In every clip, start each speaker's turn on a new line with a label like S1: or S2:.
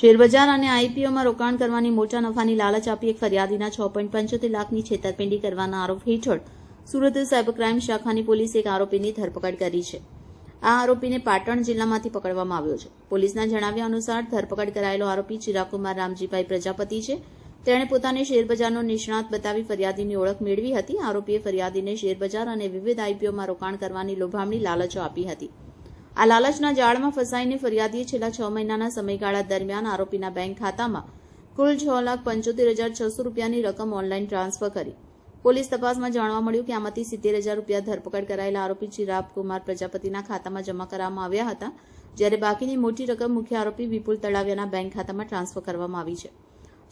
S1: શેરબજાર અને આઈપીઓમાં રોકાણ કરવાની મોટા નફાની લાલચ આપી એક ફરિયાદીના છ પોઈન્ટ પંચોતેર લાખની છેતરપિંડી કરવાના આરોપ હેઠળ સુરત સાયબર ક્રાઇમ શાખાની પોલીસે એક આરોપીની ધરપકડ કરી છે. આ આરોપીને પાટણ જિલ્લામાંથી પકડવામાં આવ્યો છે. પોલીસના જણાવ્યા અનુસાર ધરપકડ કરાયેલો આરોપી ચિરાગકુમાર રામજીભાઈ પ્રજાપતિ છે. તેણે પોતાને શેરબજારનો નિષ્ણાત બતાવી ફરિયાદીની ઓળખ મેળવી હતી. આરોપીએ ફરિયાદીને શેરબજાર અને વિવિધ આઈપીઓમાં રોકાણ કરવાની લોભામણી લાલચો આપી હતી. આ લાલચના જાળમાં ફસાઈને ફરિયાદીએ છેલ્લા છ મહિનાના સમયગાળા દરમિયાન આરોપીના બેંક ખાતામાં કુલ છ લાખ પંચોતેર હજાર છસો રૂપિયાની રકમ ઓનલાઈન ટ્રાન્સફર કરી. પોલીસ તપાસમાં જાણવા મળ્યું કે આમાંથી સિત્તેર હજાર રૂપિયા ધરપકડ કરાયેલા આરોપી ચિરાગ કુમાર પ્રજાપતિના ખાતામાં જમા કરવામાં આવ્યા હતા, જ્યારે બાકીની મોટી રકમ મુખ્ય આરોપી વિપુલ તળાવિયાના બેંક ખાતામાં ટ્રાન્સફર કરવામાં આવી છે.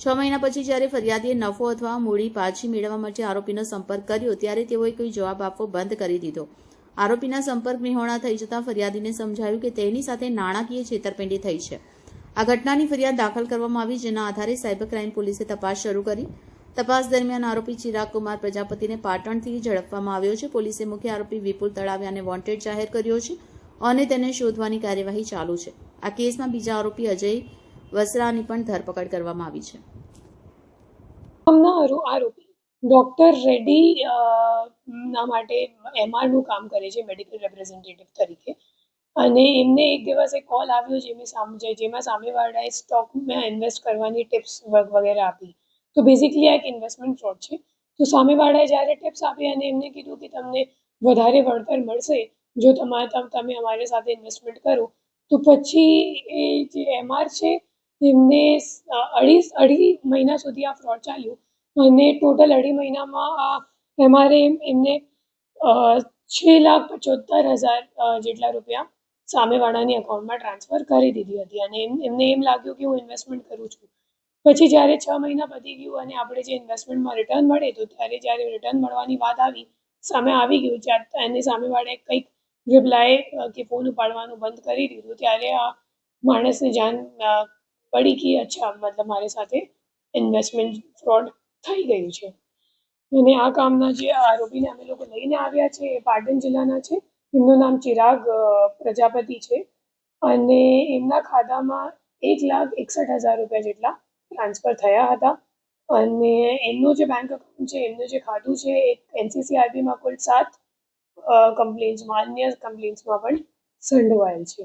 S1: છ મહિના પછી જ્યારે ફરિયાદીએ નફો અથવા મૂડી પાછી મેળવવા માટે આરોપીનો સંપર્ક કર્યો, ત્યારે તેઓએ કોઈ જવાબ આપવો બંધ કરી દીધો. આરોપીના સંપર્ક વિહોણા થઈ જતાં ફરિયાદીને સમજાયું કે તેની સાથે નાણાકીય છેતરપિંડી થઈ છે. આ ઘટનાની ફરિયાદ દાખલ કરવામાં આવી, જેના આધારે સાયબર ક્રાઇમ પોલીસે તપાસ શરૂ કરી. તપાસ દરમિયાન આરોપી ચિરાગ પ્રજાપતિને પાટણથી ઝડપવામાં આવ્યો છે. પોલીસે મુખ્ય આરોપી વિપુલ તળાવિયાને વોન્ટેડ જાહેર કર્યો છે અને તેને શોધવાની કાર્યવાહી ચાલુ છે. આ કેસમાં બીજા આરોપી અજય વસરાની પણ ધરપકડ કરવામાં આવી છે.
S2: આરોપી ડૉક્ટર રેડ્ડી ના માટે એમઆરનું કામ કરે છે, મેડિકલ રિપ્રેઝેન્ટેટિવ તરીકે. અને એમને એક દિવસ એક કોલ આવ્યો જેમાં સામે જેમાં સામેવાળાએ સ્ટોકમાં ઇન્વેસ્ટ કરવાની ટિપ્સ વગેરે આપી. તો બેઝિકલી આ એક ઇન્વેસ્ટમેન્ટ ફ્રોડ છે. તો સામેવાળાએ જ્યારે ટિપ્સ આપી અને એમને કીધું કે તમને વધારે વળતર મળશે, જો તમારે તમ- તમે અમારી સાથે ઇન્વેસ્ટમેન્ટ કરો, તો પછી એ જે એમઆર છે, એમને અઢી અઢી મહિના સુધી આ ફ્રોડ ચાલ્યું. અને ટોટલ અઢી મહિનામાં આ એમઆરએ એમને છ લાખ પચોતેર હજાર જેટલા રૂપિયા સામેવાળાની અકાઉન્ટમાં ટ્રાન્સફર કરી દીધી હતી. અને એમને એમ લાગ્યું કે હું ઇન્વેસ્ટમેન્ટ કરું છું. પછી જ્યારે છ મહિના પતી ગયું અને આપણે જે ઇન્વેસ્ટમેન્ટમાં રિટર્ન મળે તો ત્યારે જ્યારે રિટર્ન મળવાની વાત આવી, સામે આવી ગયું ત્યારે એની સામેવાળાએ કંઈક રિપ્લાય કે ફોન ઉપાડવાનું બંધ કરી દીધું, ત્યારે આ માણસને જાણ પડી કે અચ્છા, મતલબ મારી સાથે ઇન્વેસ્ટમેન્ટ ફ્રોડ થઈ ગયું છે. અને આ કામના જે આરોપીને અમે લોકો લઈને આવ્યા છે, એ પાટણ જિલ્લાના છે. એમનું નામ ચિરાગ પ્રજાપતિ છે. અને એમના ખાતામાં એક લાખ એકસઠ હજાર રૂપિયા જેટલા ટ્રાન્સફર થયા હતા. અને એમનું જે બેંક અકાઉન્ટ છે, એમનું જે ખાતું છે, એ એનસીસીઆરબીમાં કુલ સાત કમ્પ્લેન્ટ્સમાં અન્ય કમ્પ્લેન્ટ્સમાં પણ સંડોવાયેલ છે.